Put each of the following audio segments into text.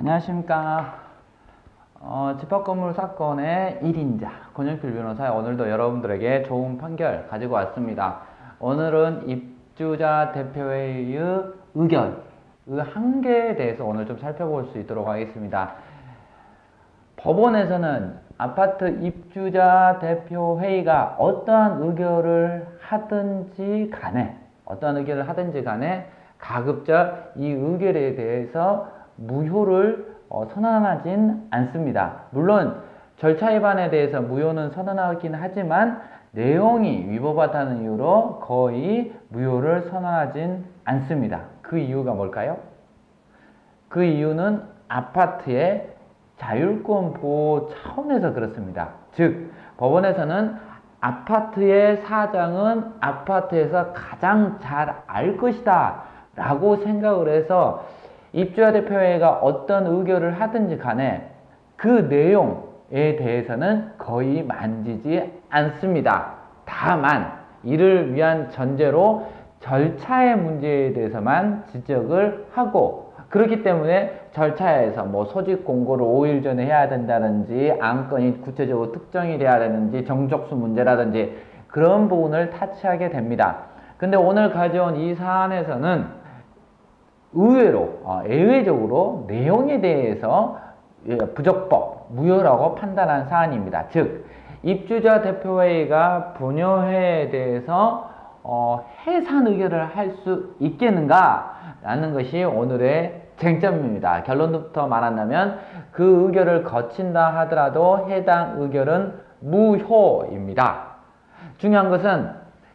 안녕하십니까. 어, 집합건물 사건의 1인자 권영필 변호사 오늘도 여러분들에게 좋은 판결 가지고 왔습니다. 오늘은 입주자 대표회의 의견 의 한계에 대해서 오늘 좀 살펴볼 수 있도록 하겠습니다. 법원에서는 아파트 입주자 대표 회의가 어떠한 의결을 하든지 간에 어떠한 의결을 하든지 간에 가급적 이 의결에 대해서 무효를 어, 선언하진 않습니다. 물론 절차 위반에 대해서 무효는 선언하긴 하지만 내용이 위법하다는 이유로 거의 무효를 선언하진 않습니다. 그 이유가 뭘까요? 그 이유는 아파트의 자율권 보호 차원에서 그렇습니다. 즉, 법원에서는 아파트의 사장은 아파트에서 가장 잘 알 것이다 라고 생각을 해서 입주자 대표회가 어떤 의결을 하든지 간에 그 내용에 대해서는 거의 만지지 않습니다. 다만 이를 위한 전제로 절차의 문제에 대해서만 지적을 하고 그렇기 때문에 절차에서 뭐 소집 공고를 5일 전에 해야 된다든지 안건이 구체적으로 특정이 돼야 되는지 정적수 문제라든지 그런 부분을 타치하게 됩니다. 근데 오늘 가져온 이 사안에서는 의외로 어, 예외적으로 내용에 대해서 예, 부적법 무효라고 판단한 사안입니다. 즉 입주자 대표회의가 분여회에 대해서 어, 해산 의결을 할 수 있겠는가 라는 것이 오늘의 쟁점입니다. 결론부터 말한다면 그 의결을 거친다 하더라도 해당 의결은 무효입니다. 중요한 것은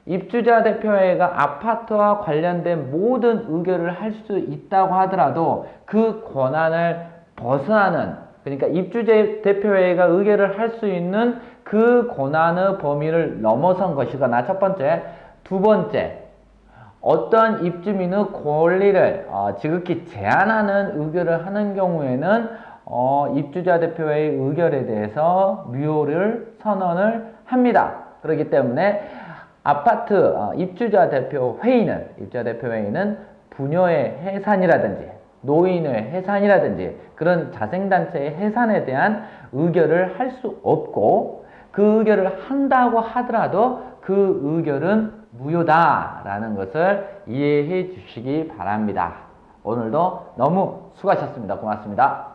입주자 대표회가 아파트와 관련된 모든 의결을 할 수 있다고 하더라도 그 권한을 벗어나는 그러니까 입주자 대표회가 의결을 할 수 있는 그 권한의 범위를 넘어선 것이거나 첫 번째, 두 번째 어떤 입주민의 권리를 어, 지극히 제한하는 의결을 하는 경우에는 어, 입주자 대표회의 의결에 대해서 무효를 선언을 합니다. 그렇기 때문에 아파트 어, 입주자 대표 회의는 입주자 대표 회의는 분여의 해산이라든지 노인의 해산이라든지 그런 자생단체의 해산에 대한 의결을 할 수 없고 그 의결을 한다고 하더라도 그 의결은 무효다라는 것을 이해해 주시기 바랍니다. 오늘도 너무 수고하셨습니다. 고맙습니다.